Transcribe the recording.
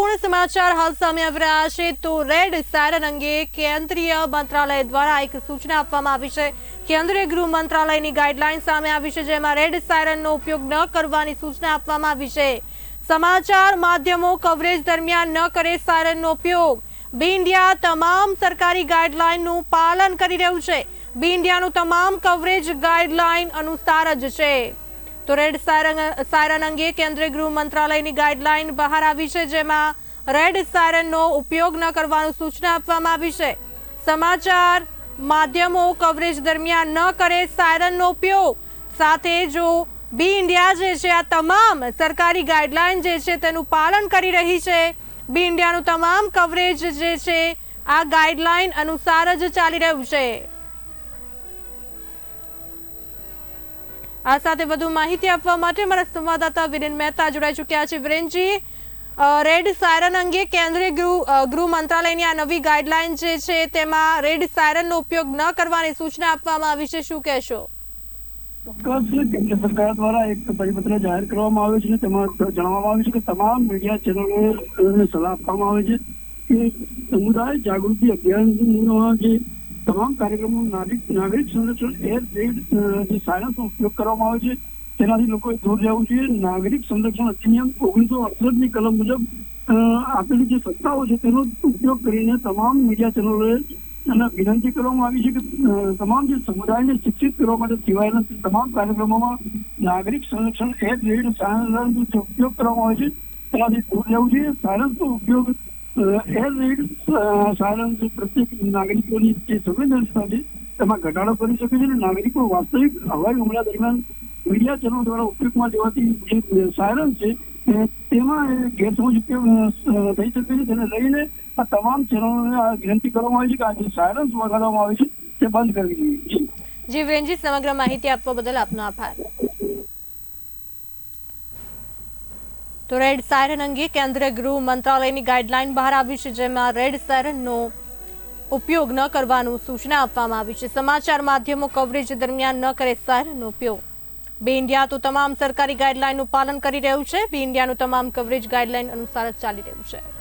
મહત્વપૂર્ણ સમાચાર હાલ સામે આવી રહ્યા છે. તો રેડ સાયરન અંગે કેન્દ્રીય મંત્રાલય દ્વારા એક સૂચના આપવામાં આવી છે. કેન્દ્રીય ગૃહ મંત્રાલયની ગાઈડલાઈન સામે આવી છે, જેમાં રેડ સાયરનનો ઉપયોગ ન કરવાની સૂચના આપવામાં આવી છે. સમાચાર માધ્યમો કવરેજ દરમિયાન ન કરે સાયરનનો ઉપયોગ. બી ઇન્ડિયા તમામ સરકારી ગાઈડલાઈનનું પાલન કરી રહ્યું છે. બી ઇન્ડિયાનું તમામ કવરેજ ગાઈડલાઈન અનુસાર જ છે. તો રેડ સાયરન અંગે કેન્દ્રીય ગૃહ મંત્રાલયની ગાઈડલાઈન બહાર આવી છે, જેમાં રેડ સાયરનનો ઉપયોગ ન કરવાનું સૂચના આપવામાં આવી છે. સમાચાર માધ્યમો કવરેજ દરમિયાન ન કરે સાયરનનો ઉપયોગ. સાથે જો બી ઇન્ડિયા જે છે, આ તમામ સરકારી ગાઈડલાઈન જે છે, તેનું પાલન કરી રહી છે. બી ઇન્ડિયાનું તમામ કવરેજ જે છે, આ ગાઈડલાઈન અનુસાર જ ચાલી રહ્યું છે. આ સાથે વધુ માહિતી આપવા માટે મારા સંવાદદાતા વિરેન મહેતા જોડાઈ ચૂક્યા છે. વિરેનજી રેડ સાયરન અંગે કેન્દ્રીય ગૃહ મંત્રાલયની આ નવી ગાઈડલાઈન જે છે તેમાં રેડ સાયરનનો ઉપયોગ ન કરવાની સૂચના આપવામાં આવી છે. શું કહેશો? ચોક્કસ. કેન્દ્ર સરકાર દ્વારા એક પરિપત્ર જાહેર કરવામાં આવ્યો છે તેમાં જણાવવામાં આવ્યું છે કે તમામ મીડિયા ચેનલોને સલાહ આપવામાં આવે છે કે સમુદાય જાગૃતિ અભિયાનનો જે તમામ કાર્યક્રમો નાગરિક નાગરિક સંરક્ષણ એર જે સાયન્સનો ઉપયોગ કરવામાં આવે છે, તેનાથી લોકોએ દૂર જવું જોઈએ. નાગરિક સંરક્ષણ અધિનિયમ ઓગણીસો અડસઠની કલમ મુજબ આપેલી જે સત્તાઓ છે, તેનો ઉપયોગ કરીને તમામ મીડિયા ચેનલોએ અને વિનંતી કરવામાં આવી છે કે તમામ જે સમુદાયને શિક્ષિત કરવા માટે સિવાયના તમામ કાર્યક્રમોમાં નાગરિક સંરક્ષણ એક્ટ જેવી સાયન્સનો ઉપયોગ કરવામાં આવે છે, તેનાથી દૂર રહેવું જોઈએ. સાયન્સનો ઉપયોગ એર પ્રત્યેક નાગરિકોની જે સંવેદનશીલતા છે તેમાં ઘટાડો કરી શકે છે અને નાગરિકો વાસ્તવિક હવાઈ હુમલા દરમિયાન મીડિયા ચેનલ દ્વારા ઉપયોગમાં લેવાતી જે સાયરન છે તેમાં ગેરસમજ ઉપયોગ થઈ શકે છે તેને લઈને આ તમામ ચેનલોને આ વિનંતી કરવામાં આવી છે કે આ જે સાયરન્સ વગાડવામાં આવે છે તે બંધ કરવી જોઈએ જી. વેનજી, સમગ્ર માહિતી આપવા બદલ આપનો આભાર તો રેડ સાયરન અંગે કેન્દ્રીય ગૃહ મંત્રાલયની ગાઈડલાઈન બહાર આવી છે, જેમાં રેડ સાયરનનો ઉપયોગ ન કરવાનું સૂચના આપવામાં આવી છે. સમાચાર માધ્યમો કવરેજ દરમિયાન ન કરે સાયરનનો ઉપયોગ. બી ઇન્ડિયા તો તમામ સરકારી ગાઈડલાઈનનું પાલન કરી રહ્યું છે. બી ઇન્ડિયાનું તમામ કવરેજ ગાઈડલાઈન અનુસાર જ ચાલી રહ્યું છે.